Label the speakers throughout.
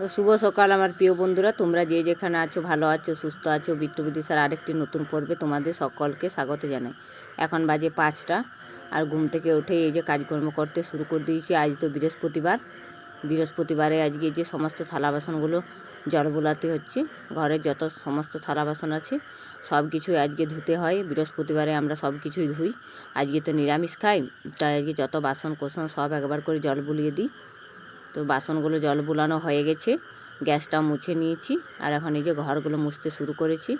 Speaker 1: তো শুভ সকাল আমার প্রিয় বন্ধুরা। তোমরা যে যেখানে আছো, ভালো আছো, সুস্থ আছো বিট্টুবিদি স্যার আরেকটি নতুন পর্বে তোমাদের সকলকে স্বাগত জানাই। এখন বাজে পাঁচটা আর ঘুম থেকে উঠে এই যে কাজকর্ম করতে শুরু করে দিয়েছি আজ তো বৃহস্পতিবার। বৃহস্পতিবারে আজকে যে সমস্ত থালা বাসনগুলো জল বোলাতে হচ্ছে ঘরের যত সমস্ত থালা বাসন আছে সব কিছুই আজকে ধুতে হয়। বৃহস্পতিবারে আমরা সব কিছুই ধুই। আজকে তো নিরামিষ খাই, তাই আজকে যত বাসন কোসন সব একবার করে জল বুলিয়ে দিই। তো বাসনগুলো জল বুলানো হয়ে গেছে। গ্যাসটা মুছে নিয়েছি। আর এখন এই যে ঘরগুলো মুছতে শুরু করেছি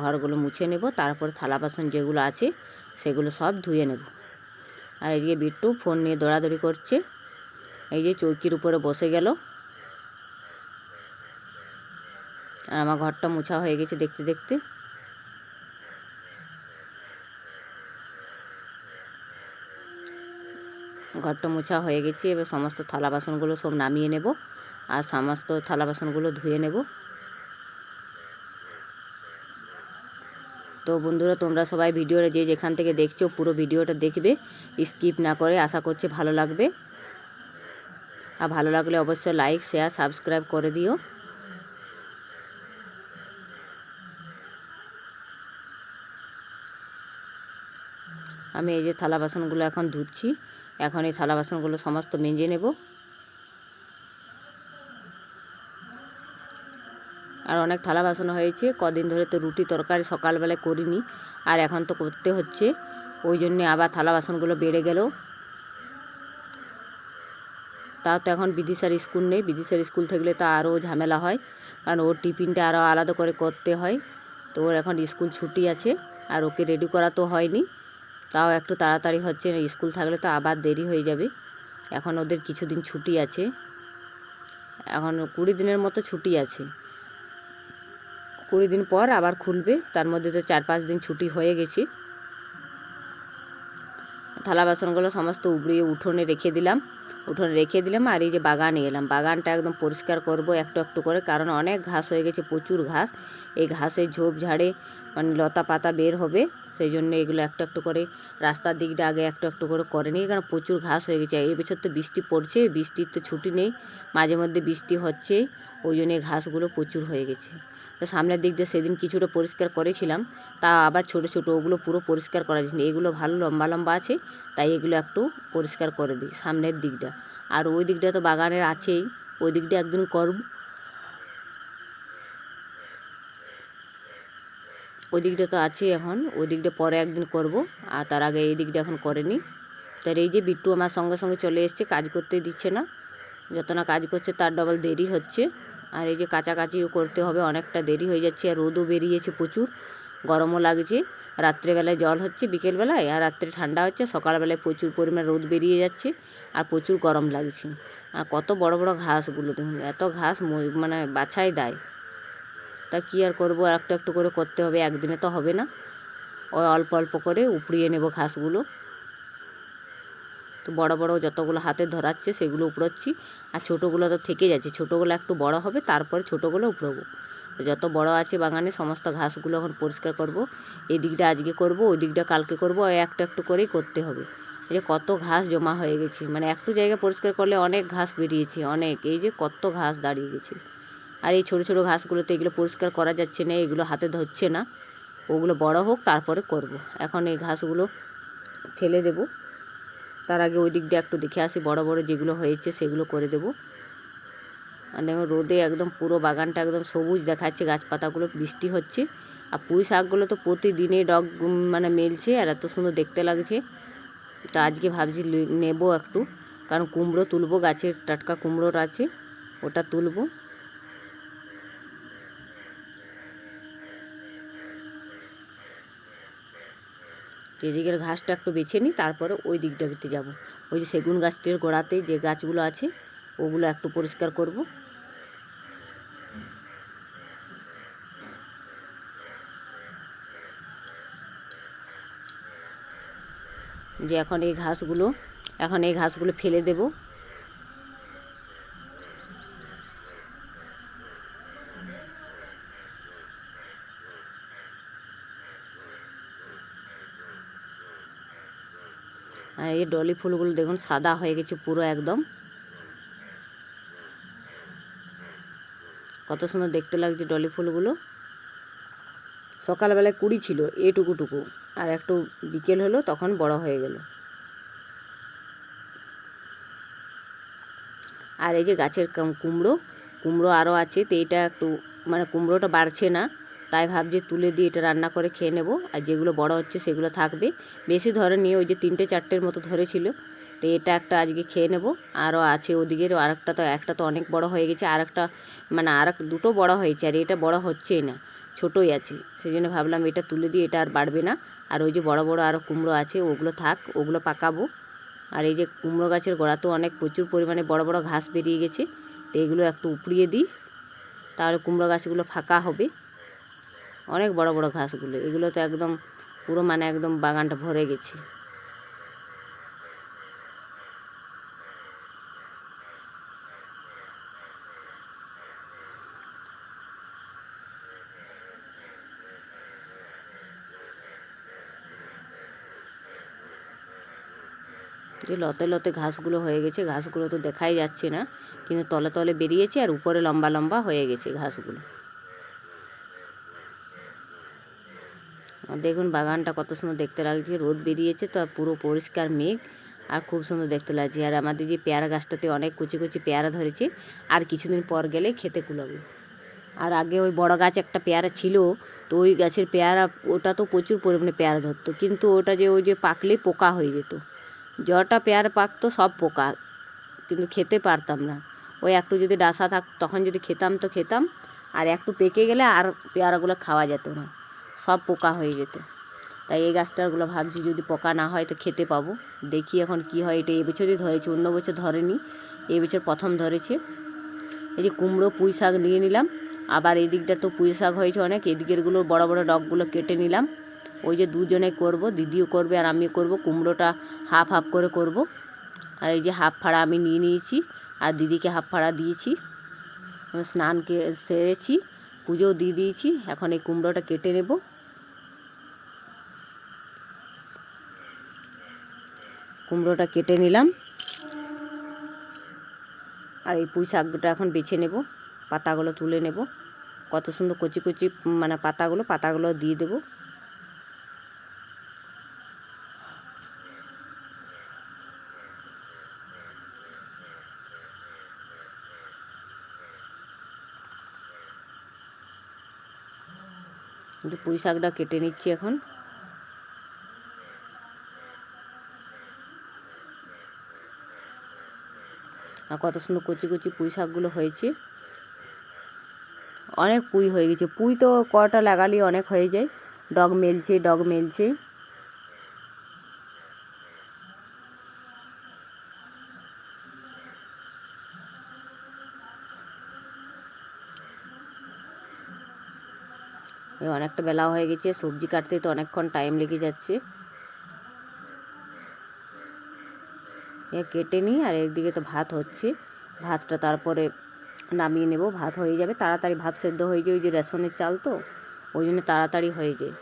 Speaker 1: ঘরগুলো মুছে নেব। তারপর থালা বাসন যেগুলো আছে, সেগুলো সব ধুয়ে নেব। আর এদিকে বিট্টু ফোন নিয়ে দৌড়াদৌড়ি করছে। এই যে চৌকির উপরে বসে গেল। আর আমার ঘরটা মুছা হয়ে গেছে দেখতে দেখতে। ঘরটা মোছা হয়ে গেছে, এবার সমস্ত থালা বাসনগুলো সব নামিয়ে নেব আর সমস্ত থালা বাসনগুলো ধুয়ে নেব। তো বন্ধুরা, তোমরা সবাই ভিডিওটা যে যেখান থেকে দেখছ পুরো ভিডিওটা দেখবে, স্কিপ না করে আশা করছি ভালো লাগবে। আর ভালো লাগলে অবশ্যই লাইক, শেয়ার, সাবস্ক্রাইব করে দিও। আমি এই যে থালা বাসনগুলো এখন ধুচ্ছি। এখন এই থালা বাসনগুলো সমস্ত মেজে নেব। আর অনেক থালা বাসন হয়েছে, কদিন ধরে তো রুটি তরকারি সকালবেলায় করিনি, আর এখন তো করতে হচ্ছে। ওই জন্যে আবার থালা বাসনগুলো বেড়ে গেল। তাও তো এখন বিদিশার স্কুল নেই, বিদিশার স্কুল থাকলে তো আরও ঝামেলা হয়, কারণ ওর টিফিনটা আরও আলাদা করে করতে হয়। তো ওর এখন স্কুল ছুটি আছে, আর ওকে রেডি করা তো হয়নি। তাও একটু তাড়াতাড়ি হচ্ছে, স্কুল থাকলে তো আবার দেরি হয়ে যাবে। এখন ওদের কিছুদিন ছুটি আছে। এখন কুড়ি দিনের মতো ছুটি আছে। কুড়ি দিন পর আবার খুলবে, তার মধ্যে তো চার পাঁচ দিন ছুটি হয়ে গেছে। থালা বাসনগুলো সমস্ত উবড়িয়ে উঠোনে রেখে দিলাম। উঠোনে রেখে দিলাম আর এই যে বাগানে এলাম। বাগানটা একদম পরিষ্কার করব একটু একটু করে, কারণ অনেক ঘাস হয়ে গেছে, প্রচুর ঘাস। এই ঘাসের ঝোপ ঝাড়ে মানে লতা পাতা বের হবে, সেই জন্য এগুলো একটু একটু করে রাস্তার দিকটা আগে একটু একটু করে করে নিই, কারণ প্রচুর ঘাস হয়ে গেছে। এই বছর তো বৃষ্টি পড়ছে, বৃষ্টির তো ছুটি নেই। মাঝে মধ্যে বৃষ্টি হচ্ছে, ওই জন্য ঘাসগুলো প্রচুর হয়ে গেছে। তো সামনের দিক দিয়ে সেদিন কিছুটা পরিষ্কার করেছিলাম, তা আবার ছোট ছোট ওগুলো পুরো পরিষ্কার করা যাচ্ছে না এগুলো ভালো লম্বা লম্বা আছে, তাই এগুলো একটু পরিষ্কার করে দিই সামনের দিকটা। আর ওই দিকটা তো বাগানের আছেই, ওই দিকটা একদিন করব। ওই দিকটা তো আছে এখন ওই দিকটা পরে একদিন করব, আর তার আগে এই দিকটা এখন করেনি তার এই যে বিট্টু আমার সঙ্গে সঙ্গে চলে এসছে, কাজ করতে দিচ্ছে না, যত না কাজ করছে তার ডবল দেরি হচ্ছে। আর এই যে কাছাকাছিও করতে হবে, অনেকটা দেরি হয়ে যাচ্ছে, আর রোদও বেরিয়েছে প্রচুর, গরমও লাগছে। রাত্রেবেলায় জল হচ্ছে, বিকেলবেলায়, আর রাত্রে ঠান্ডা হচ্ছে, সকালবেলায় প্রচুর পরিমাণে রোদ বেরিয়ে যাচ্ছে, আর প্রচুর গরম লাগছে। আর কত বড় বড় ঘাসগুলো, দেখুন, এত ঘাস মানে বাছাই দেয়। তা কী আর করব? একটু একটু করে করতে হবে, একদিনে তো হবে না। ওই অল্প অল্প করে উপড়িয়ে নেব ঘাসগুলো। তো বড় বড় যতগুলো হাতে ধরাচ্ছে সেগুলো উপড়োচ্ছি। আর ছোটোগুলো তো থেকে যাচ্ছে। ছোটোগুলো একটু বড় হবে, তারপরে ছোটোগুলো উপড়োবো। যত বড় আছে বাগানে সমস্ত ঘাসগুলো এখন পরিষ্কার করব। এই দিকটা আজকে করব, ওই দিকটা কালকে করব একটু একটু করেই করতে হবে। এই যে কত ঘাস জমা হয়ে গেছে। মানে একটু জায়গা পরিষ্কার করলে অনেক ঘাস বেরিয়েছে, অনেক। এই যে কত ঘাস দাঁড়িয়ে গেছে। আর এই ছোটো ছোটো ঘাসগুলোতে এগুলো পরিষ্কার করা যাচ্ছে না, এগুলো হাতে ধরছে না। ওগুলো বড় হোক, তারপরে করব। এখন এই ঘাসগুলো ফেলে দেব। তার আগে ওই দিকটা একটু দেখে আসি, বড় বড় যেগুলো হয়েছে সেগুলো করে দেব। আর দেখুন রোদে একদম পুরো বাগানটা একদম সবুজ দেখাচ্ছে, গাছপাতাগুলো বৃষ্টি হচ্ছে। আর পুঁই শাকগুলো তো প্রতিদিনে ডগ মানে মেলছে, আর এত সুন্দর দেখতে লাগছে। তো আজকে ভাবছি নেব একটু, কারণ কুমড়ো তুলবো, গাছের টাটকা কুমড়োর আছে, ওটা তুলবো। এদিকের ঘাসটা একটু বেছে নিই, তারপরে ওই দিকটাতে যাব। ওই যে সেগুন গাছটির গোড়াতে যে গাছগুলো আছে, ওগুলো একটু পরিষ্কার করব। যে এখন এই ঘাসগুলো, এখন এই ঘাসগুলো ফেলে দেব আর এই ডলি ফুলগুলো দেখুন, সাদা হয়ে গেছে পুরো একদম। কত সুন্দর দেখতে লাগছে ডলি ফুলগুলো। সকালবেলায় কুড়ি ছিল এটুকু টুকু আর একটু বিকেল হলো, তখন বড় হয়ে গেল। আর এই যে গাছের কুমড়ো কুমড়ো আরও আছে, তো এটা একটু মানে কুমড়োটা বাড়ছে না। তাই ভাবছি তুলে দিয়ে এটা রান্না করে খেয়ে নেব। আর যেগুলো বড় হচ্ছে সেগুলো থাকবে। বেশি ধরে নিয়ে ওই যে তিনটে চারটের মতো ধরেছিল। তো এটা একটা আজকে খেয়ে নেব। আরও আছে ওদিকের আর একটা তো একটা তো অনেক বড় হয়ে গেছে। আর একটা মানে আর দুটো বড় হয়েছে আর এটা বড় হচ্ছেই না, ছোটোই আছে। সেই জন্য ভাবলাম এটা তুলে দিয়ে এটা আর বাড়বে না। আর ওই যে বড় বড় আরও কুমড়ো আছে, ওগুলো থাক, ওগুলো পাকাবো। আর এই যে কুমড়ো গাছের গোড়াতেও অনেক প্রচুর পরিমাণে বড় বড় ঘাস বেরিয়ে গেছে। তো এগুলো একটু উপড়িয়ে দিই। তাহলে কুমড়ো গাছগুলো ফাঁকা হবে। অনেক বড় বড় ঘাসগুলো, এগুলো তো একদম পুরো মানে একদম বাগানটা ভরে গেছে। যে লতে লতে ঘাসগুলো হয়ে গেছে, ঘাসগুলো তো দেখাই যাচ্ছে না, কিন্তু তলে তলে বেরিয়েছে আর উপরে লম্বা লম্বা হয়ে গেছে ঘাসগুলো। দেখুন বাগানটা কত সুন্দর দেখতে লাগছে, রোদ বেরিয়েছে তো পুরো পরিষ্কার মেঘ আর খুব সুন্দর দেখতে লাগছে। আর আমাদের যে পেয়ারা গাছটাতে অনেক কুচি কুচি পেয়ারা ধরেছে, আর কিছুদিন পর গেলে খেতে কুলাবে। আর আগে ওই বড় গাছ একটা পেয়ারা ছিল, তো ওই গাছের পেয়ারা, ওটা তো প্রচুর পরিমাণে পেয়ারা ধরতো, কিন্তু ওটা যে ওই যে পাকলে পোকা হয়ে যেত। যটা পেয়ারা পাকতো সব পোকা, কিন্তু খেতে পারতাম না। ওই একটু যদি ডাসা থাক, তখন যদি খেতাম তো খেতাম, আর একটু পেকে গেলে আর পেয়ারাগুলো খাওয়া যেত না। সব পোকা হয়ে যেত। তাই এই গাছটাগুলো ভাবছি যদি পোকা না হয় তো খেতে পাবো। দেখি এখন কি হয়, এটা এবছরই ধরেছে, অন্য বছর ধরেনি এই বছর প্রথম ধরেছে। এই যে কুমড়ো, পুঁই শাক নিয়ে নিলাম, আবার এই দিকটা তো পুঁই শাক হয়েছে অনেক এদিকেরগুলো বড় বড় ডগগুলো কেটে নিলাম। ওই যে দুজনে করব, দিদিও করবে আর আমিও করব, কুমড়োটা হাফ হাফ করে করব। আর এই যে হাফ ফাড়া আমি নিয়ে নিয়েছি, আর দিদিকে হাফ ফাড়া দিয়েছি। স্নানকে সেরেছি, পুজোও দিয়ে দিয়েছি, এখন এই কুমড়োটা কেটে নেব। কুমড়োটা কেটে নিলাম। আর এই পুঁই শাকটা এখন বেছে নেব, পাতাগুলো তুলে নেব। কত সুন্দর কচি কচি মানে পাতাগুলো পাতাগুলো দিয়ে দেবো। পুঁই শাকটা কেটে নিচ্ছি এখন। আর কত সুন্দর কচি কচি পুঁই শাকগুলো হয়েছে। অনেক পুঁই হয়ে গেছে। পুঁই তো কটা লাগালেই অনেক হয়ে যায়। ডগ মেলছে ডগ মেলছে। অনেকটা বেলা হয়ে গেছে। সবজি কাটতে তো অনেকক্ষণ টাইম লেগে যাচ্ছে। কেটে নিই আর একদিকে তো ভাত হচ্ছে। ভাতটা তারপরে নামিয়ে নেব, ভাত হয়ে যাবে। তাড়াতাড়ি ভাত সেদ্ধ হয়ে যায়, ওই যে রেশনের চাল তো, ওই জন্য তাড়াতাড়ি হয়ে যায়।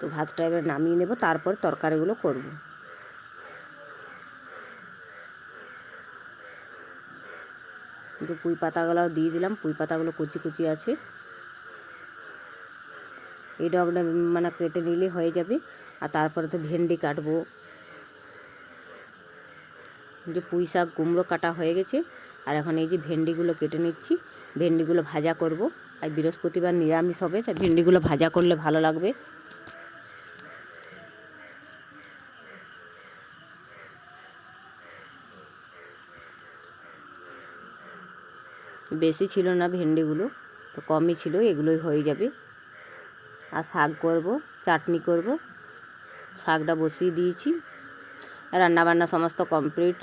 Speaker 1: তো ভাতটা এবার নামিয়ে নেব, তারপর তরকারিগুলো করব। একটু পুঁই পাতাগুলো দিয়ে দিলাম, পুঁই পাতাগুলো কুচি কুচি আছে। এই ডগটা মানে কেটে নিলে হয়ে যাবে। আর তারপরে তো ভেন্ডি কাটবো। যে পুঁই শাক, কুমড়ো কাটা হয়ে গেছে। আর এখন এই যে ভেন্ডিগুলো কেটে নিচ্ছি। ভেন্ডিগুলো ভাজা করব। আর বৃহস্পতিবার নিরামিষ হবে, তাই ভেন্ডিগুলো ভাজা করলে ভালো লাগবে। বেশি ছিল না ভেন্ডিগুলো, তো কমই ছিল, এগুলোই হয়ে যাবে। আর শাক করব, চাটনি করব। শাকটা বসিয়ে দিয়েছি। রান্নাবান্না সমস্ত কমপ্লিট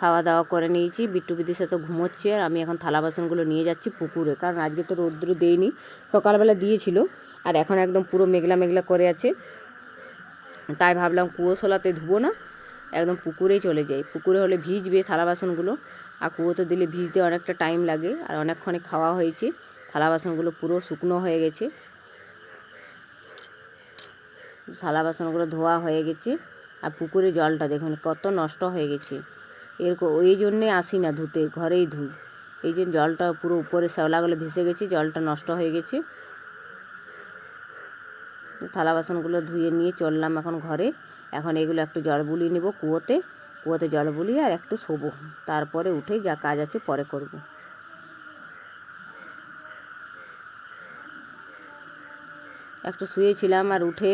Speaker 1: খাওয়া দাওয়া করে নিয়েছি, বিট্টু বিদির সাথে ঘুমোচ্ছে আর আমি এখন থালা বাসনগুলো নিয়ে যাচ্ছি পুকুরে। কারণ আজকে তো রৌদ্র দেয়নি, সকালবেলা দিয়েছিল আর এখন একদম পুরো মেঘলা মেঘলা করে আছে। তাই ভাবলাম কুয়োশোলাতে ধুবো না, একদম পুকুরেই চলে যাই। পুকুরে হলে ভিজবে থালা বাসনগুলো, আর কুয়োতে দিলে ভিজতে অনেকটা টাইম লাগে আর অনেকক্ষণে খাওয়া হয়েছে। থালা বাসনগুলো পুরো শুকনো হয়ে গেছে। থালা বাসনগুলো ধোয়া হয়ে গেছে। আর পুকুরে জলটা দেখুন, কত নষ্ট হয়ে গেছে। এরকম ওই জন্যে আসি না ধুতে, ঘরেই ধুই। এই যে জলটা পুরো উপরে শ্যাওলাগুলো ভেসে গেছে, জলটা নষ্ট হয়ে গেছে। থালা বাসনগুলো ধুয়ে নিয়ে চললাম এখন ঘরে। এখন এগুলো একটু জল বুলিয়ে নেব কুয়োতে। কুয়োতে জল বুলিয়ে আর একটু শোবো। তারপরে উঠেই যা কাজ আছে পরে করব। একটু শুয়েছিলাম আর উঠে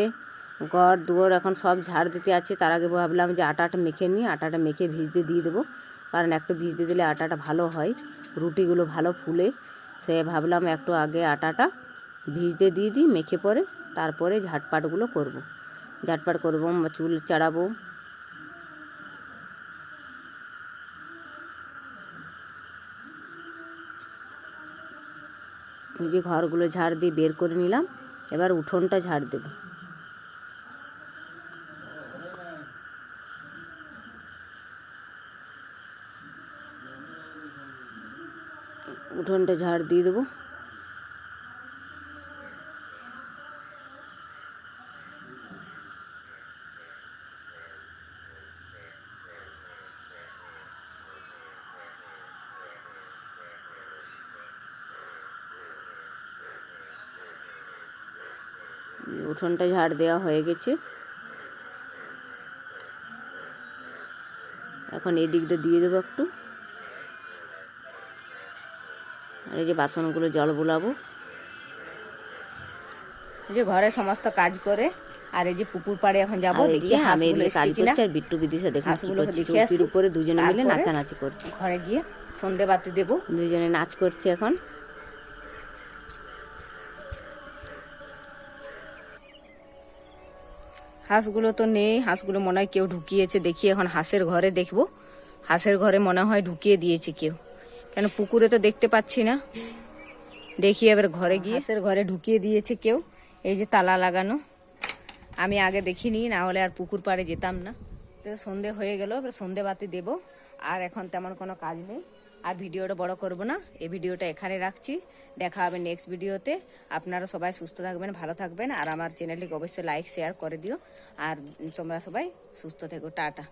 Speaker 1: ঘর, দুয়ার এখন সব ঝাড় দিতে আছে। তার আগে ভাবলাম যে আটাটা মেখে নিই, আটাটা মেখে ভিজতে দিয়ে দেবো। কারণ একটু ভিজতে দিলে আটাটা ভালো হয়, রুটিগুলো ভালো ফুলে। সে ভাবলাম একটু আগে আটাটা ভিজতে দিয়ে দিই, মেখে পরে তারপরে ঝাটপাটগুলো করব। ঝাটপাট করব, চুল চাড়াবো। যে ঘরগুলো ঝাড় দিয়ে বের করে নিলাম, এবার উঠোনটা ঝাড় দেবো। উঠোনটা ঝাড় দিয়ে দেবো। উঠোনটা ঝাড় দেওয়া হয়ে গেছে। এখন এই দিকটা দিয়ে দেবো একটু। এই যে বাসনগুলো জল বোলাবো। এই যে ঘরে সমস্ত কাজ করে আর এই যে পুকুর পাড়ে এখন যাব দেখি আমি কাজ করছি আর বিট্টু বিদিশা
Speaker 2: দেখে।
Speaker 1: চৌকির উপরে দুজনে মিলে নাচানাচি করছে।
Speaker 2: ঘরে গিয়ে সন্ধে বাতি দেবো।
Speaker 1: দুজনে নাচ করছে এখন।
Speaker 2: হাঁসগুলো তো নেই হাঁসগুলো মনে হয় কেউ ঢুকিয়েছে দেখি এখন হাঁসের ঘরে দেখব। হাঁসের ঘরে মনে হয় ঢুকিয়ে দিয়েছে কেউ। কেন পুকুরে তো দেখতে পাচ্ছি না। দেখি এবার ঘরে গিয়ে। হাঁসের ঘরে ঢুকিয়ে দিয়েছে কেউ। এই যে তালা লাগানো। আমি আগে দেখিনি, না হলে আর পুকুর পাড়ে যেতাম না। সন্ধে হয়ে গেল, এবার সন্ধে বাতি দেবো। আর এখন তেমন কোনো কাজ নেই। আর ভিডিওটা বড় করব না। এই ভিডিওটা এখানে রাখছি। দেখা হবে নেক্সট ভিডিওতে। আপনারা সবাই সুস্থ থাকবেন, ভালো থাকবেন। আর আমার চ্যানেলটিকে অবশ্যই লাইক শেয়ার করে দিও। আর তোমরা সবাই সুস্থ থেকো। টাটা।